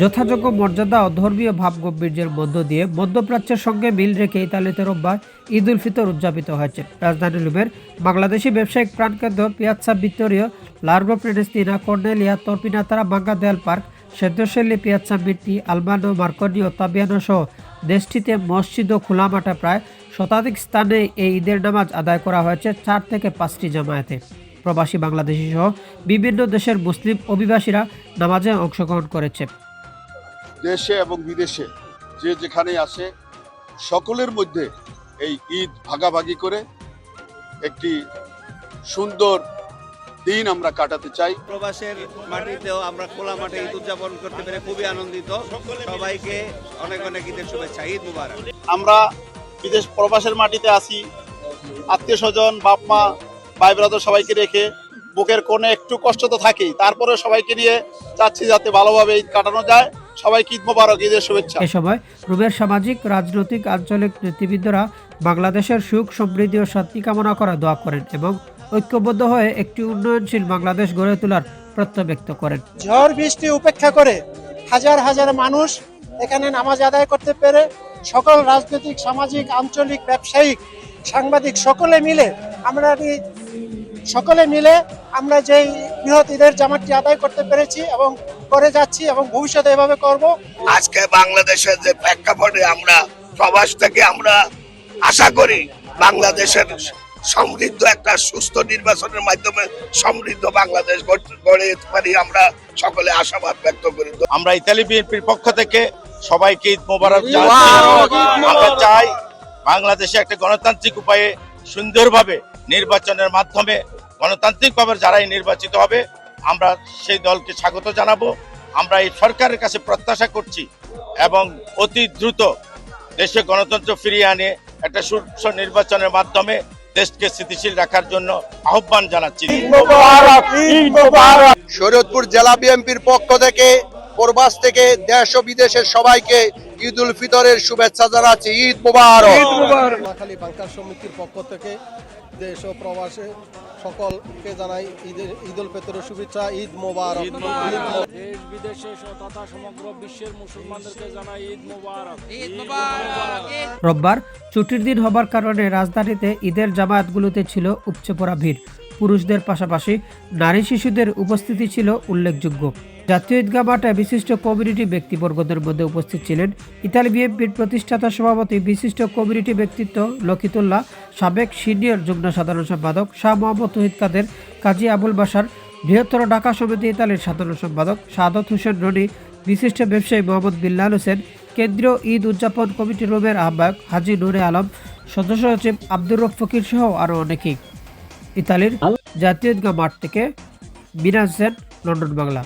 যথাযোগ্য মর্যাদা ও ধর্মীয় ভাব গাম্ভীর্যের মধ্য দিয়ে মধ্যপ্রাচ্যের সঙ্গে মিল রেখে ইতালিতে রোববার ঈদ উল ফিতর উদযাপিত হয়েছে। রাজধানী লুমের বাংলাদেশি ব্যবসায়িক প্রাণকেন্দ্র Piazza Victoria Largo Prenestina Cornelia Torpignattara বাঙ্গা দেয়াল পার্ক সেদ্রশেল্লি পিয়াৎসা মিট্টি আলমানো মার্কনি ও তাবিয়ানো সহ দেশটিতে মসজিদ ও খোলা মাঠে প্রায় শতাধিক স্থানে এই ঈদের নামাজ আদায় করা হয়েছে চার থেকে পাঁচটি জামায়াতে। প্রবাসী বাংলাদেশি সহ বিভিন্ন দেশের মুসলিম অভিবাসীরা নামাজে অংশগ্রহণ করেছে। দেশে এবং বিদেশে যে যেখানে আসে সকলের মধ্যে এই ঈদ ভাগাভাগি করে একটি সুন্দর দিন আমরা কাটাতে চাই। প্রবাসের মাটিতেও আমরা খোলা মাঠে ঈদ উদযাপন করতে পেরে খুবই আনন্দিত। সবাইকে অনেক অনেক ঈদের শুভেচ্ছা। ঈদ মুবারক। আমরা বিদেশ প্রবাসের মাটিতে আসি আত্মীয় স্বজন বাপ মা ভাই ব্রাদার সবাইকে রেখে বুকের কোণে একটু কষ্ট তো থাকেই। তারপরে সবাইকে নিয়ে চাচ্ছি যাতে ভালোভাবে ঈদ কাটানো যায়। সবাইকে ঈদ মোবারক ঈদের শুভেচ্ছা। এ সময় রুমের সামাজিক রাজনৈতিক আঞ্চলিক নেতৃবৃন্দরা বাংলাদেশের সুখ সমৃদ্ধি ও শান্তি কামনা করা দোয়া করেন এবং ঐক্যবদ্ধ হয়ে একটি উন্নয়নশীল বাংলাদেশ গড়ে তোলার প্রত্যয় ব্যক্ত করেন। ঝড় বৃষ্টি উপেক্ষা করে হাজার হাজার মানুষ এখানে নামাজ আদায় করতে পেরে সকল রাজনৈতিক সামাজিক আঞ্চলিক ব্যবসায়িক সাংবাদিক সকলে মিলে আমরা সকলে মিলে আমরা যেই বৃহৎ ঈদের জামাতটি আদায় করতে পেরেছি এবং করে যাচ্ছি এবং ভবিষ্যতে এভাবে করব। আজকে বাংলাদেশের যে প্রেক্ষাপটে আমরা প্রবাস থেকে আমরা আশা করি বাংলাদেশের সমৃদ্ধ একটা সুস্থ নির্বাচনের মাধ্যমে সমৃদ্ধ বাংলাদেশ গড়- পারি আমরা সকলে আশাবাদ ব্যক্ত করি। আমরা ইতালি বিএনপির পক্ষ থেকে সবাইকে ঈদ মোবারক আমরা চাই বাংলাদেশে একটা গণতান্ত্রিক উপায়ে সুন্দরভাবে নির্বাচনের মাধ্যমে গণতান্ত্রিকভাবে যারাই নির্বাচিত হবে, আমরা সেই দলকে স্বাগত জানাব। আমরা এই সরকারের কাছে প্রত্যাশা করছি এবং অতি দ্রুত দেশে গণতন্ত্র ফিরিয়ে আনে একটা সুস্থ নির্বাচনের মাধ্যমে দেশকে স্থিতিশীল রাখার জন্য আহ্বান জানাচ্ছি। শরীয়তপুর জেলা বিএনপির পক্ষ থেকে প্রবাস থেকে দেশ ও বিদেশের সবাইকে ঈদ উল ফিতরের শুভেচ্ছা জানাচ্ছি। ঈদ মুবারক। নোয়াখালী বাংকার সমিতির পক্ষ থেকে দেশ ও প্রবাসে সকলকে জানাই ঈদের ঈদ উল ফিতরের শুভেচ্ছা। ঈদ মোবারক। দেশ বিদেশে তথা সমগ্র বিশ্বের মুসলমানদেরকে জানাই ঈদ মোবারক। রোববার ছুটির দিন হবার কারণে রাজধানীতে ঈদের জামায়াতগুলোতে ছিল উপচে পড়া ভিড়। পুরুষদের পাশাপাশি নারী শিশুদের উপস্থিতি ছিল উল্লেখযোগ্য। জাতীয় ঈদগাহ মাঠে বিশিষ্ট কমিউনিটি ব্যক্তিবর্গদের মধ্যে উপস্থিত ছিলেন ইতালি বিএনপির প্রতিষ্ঠাতা সভাপতি বিশিষ্ট কমিউনিটি ব্যক্তিত্ব লকিতুল্লাহ সাবেক সিনিয়র যুগ্ম সাধারণ সম্পাদক শাহ মোহাম্মদ তহিদ কাদের কাজী আবুল বাসার বৃহত্তর ঢাকা সমিতি ইতালির সাধারণ সম্পাদক সাদত হোসেন রনি বিশিষ্ট ব্যবসায়ী মোহাম্মদ বিল্লাল হোসেন কেন্দ্রীয় ঈদ উদযাপন কমিটি রুমের আহ্বায়ক হাজি নুরে আলম সদস্য সচিব আব্দুর রফ ফকির সহ আরও অনেকেই। ইতালির জাতীয় ঈদগাহ মাঠ থেকে মিনাজ সেন লন্ডন বাংলা।